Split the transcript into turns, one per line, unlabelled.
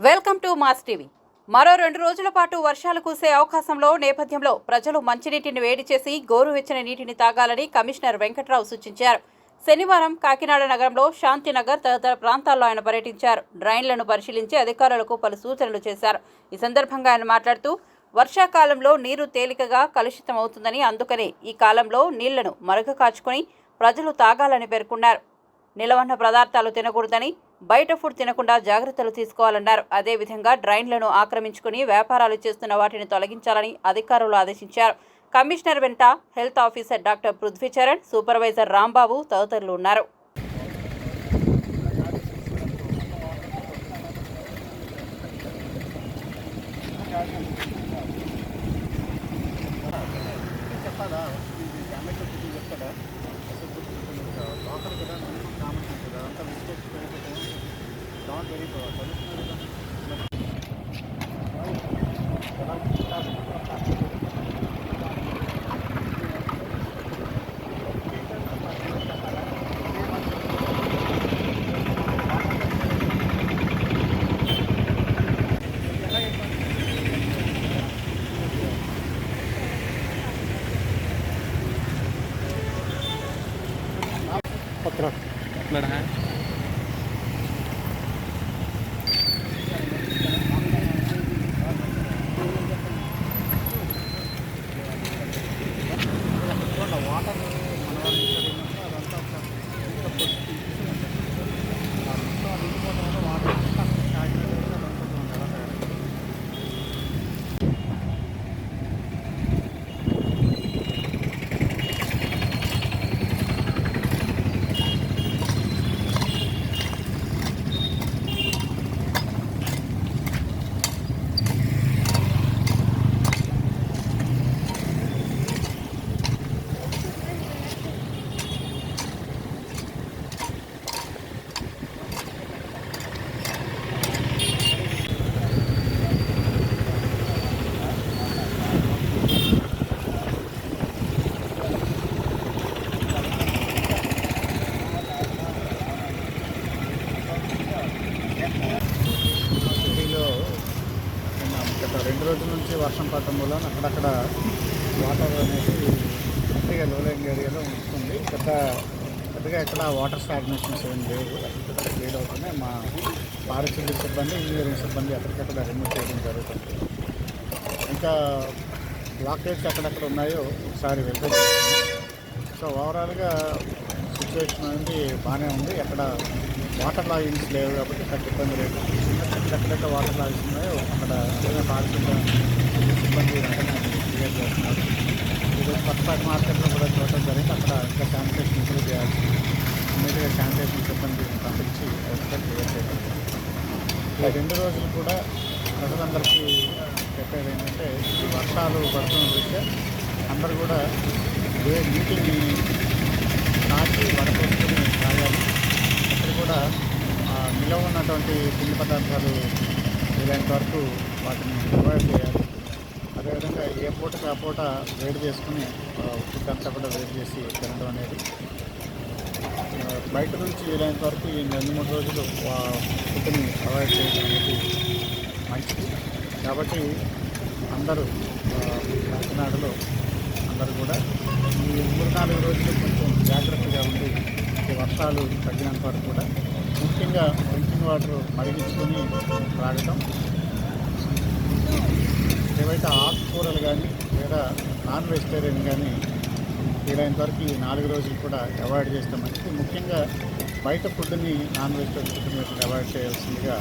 Welcome to mass TV. మరో రెండు రోజుల పాటు వర్షాలు కురిసే అవకాశంలో నేపథ్యంలో ప్రజలు మంచినీటిని వేడి చేసి గోరువెచ్చని నీటిని తాగాలని కమిషనర్ వెంకట్రావు సూచించారు. శనివారం కాకినాడ నగరంలో శాంతినగర్ తదితర ప్రాంతాల్లో ఆయన పర్యటించారు. డ్రైన్లను పరిశీలించి అధికారులకు పలు సూచనలు చేశారు. ఈ సందర్భంగా ఆయన మాట్లాడుతూ వర్షాకాలంలో నీరు తేలికగా కలుషితమవుతుందని అందుకనే ఈ కాలంలో నీళ్ళను మరగ కాచుకొని ప్రజలు తాగాలని పేర్కొన్నారు. నిలవన్న పదార్థాలు తినకూడదని బయట ఫుడ్ తినకుండా జాగ్రత్తలు తీసుకోవాలన్నారు. అదేవిధంగా డ్రైన్లను ఆక్రమించుకుని వ్యాపారాలు చేస్తున్న వాటిని తొలగించాలని అధికారులు ఆదేశించారు. కమిషనర్ వెంట health officer doctor Prithvicharan supervisor Rambabu తదితరులు ఉన్నారు.
చెప్పాలా पत्र है। వాటర్ రెండు రోజుల నుంచి వర్షం పడటం వల్ల అక్కడక్కడ వాటర్ అనేది పెద్దగా లోలింగ్ ఏరియాలో ఉంటుంది. పెద్ద పెద్దగా ఇక్కడ వాటర్ స్టాగ్నేషన్స్ ఏం లేవు. అక్కడ క్లియర్ అవుతున్నాయి మా పారిశుద్ధ్య సిబ్బంది ఇంజనీరింగ్ సిబ్బంది అక్కడికక్కడ రిమూవ్ చేయడం జరుగుతుంది. ఇంకా బ్లాకేజ్ ఎక్కడెక్కడ ఉన్నాయో ఒకసారి వెళ్తే సో ఓవరాల్గా సిచ్యువేషన్ అనేది బాగానే ఉంది. ఎక్కడ వాటర్ లాగింగ్స్ లేవు కాబట్టి ఇక్కడ ఇబ్బంది లేదు. ఎక్కడెక్కడ వాటర్ లాగింగ్స్ ఉన్నాయో అక్కడ ఏదైనా పారిశుద్ధ సిబ్బంది వెంటనే క్లియర్ చేస్తున్నారు. ఈరోజు కొత్తపేట మార్కెట్లో కూడా చూడటం జరిగింది. అక్కడ ఇంకా శానిటేషన్ ఇంప్రూవ్ చేయాల్సి ఇమీడియట్గా శానిటేషన్ సిబ్బంది పంపించి అదంతా క్లియర్ చేయడం ఈ రెండు రోజులు కూడా ప్రజలందరికీ చెప్పేది ఏంటంటే ఈ వర్షాలు పడుతున్న దృష్ట్యా అందరూ కూడా ఏ నీటిని నాటి వడపోసుకొని తాగాలి. అక్కడ కూడా నిలవ ఉన్నటువంటి పిండి పదార్థాలు వీలైనంత వరకు వాటిని అవాయిడ్ చేయాలి. అదేవిధంగా ఏ పూటకి ఆ పూట వేడి చేసుకుని ఫుడ్ అంతా కూడా వేడి చేసి తినడం అనేది బయట నుంచి వీలైనంత వరకు ఈ రెండు మూడు రోజులు ఫుడ్ని అవాయిడ్ చేయడం అనేది మంచిది. కాబట్టి అందరూ కాకినాడలో అందరూ కూడా ఈ నాలుగు రోజులు కొంచెం జాగ్రత్తగా ఉండి ఈ వర్షాలు తగ్గినంత వరకు కూడా ముఖ్యంగా డ్రింకింగ్ వాటర్ మరిగించుకొని తాగటం. ఏవైతే ఆకుకూరలు కానీ లేదా నాన్ వెజిటేరియన్ కానీ వీలైనంత వరకు ఈ నాలుగు రోజులు కూడా అవాయిడ్ చేస్తే మంచిది. ముఖ్యంగా బయట ఫుడ్ని నాన్ వెజిటేరియన్ ఫుడ్ని అవాయిడ్ చేయాల్సిందిగా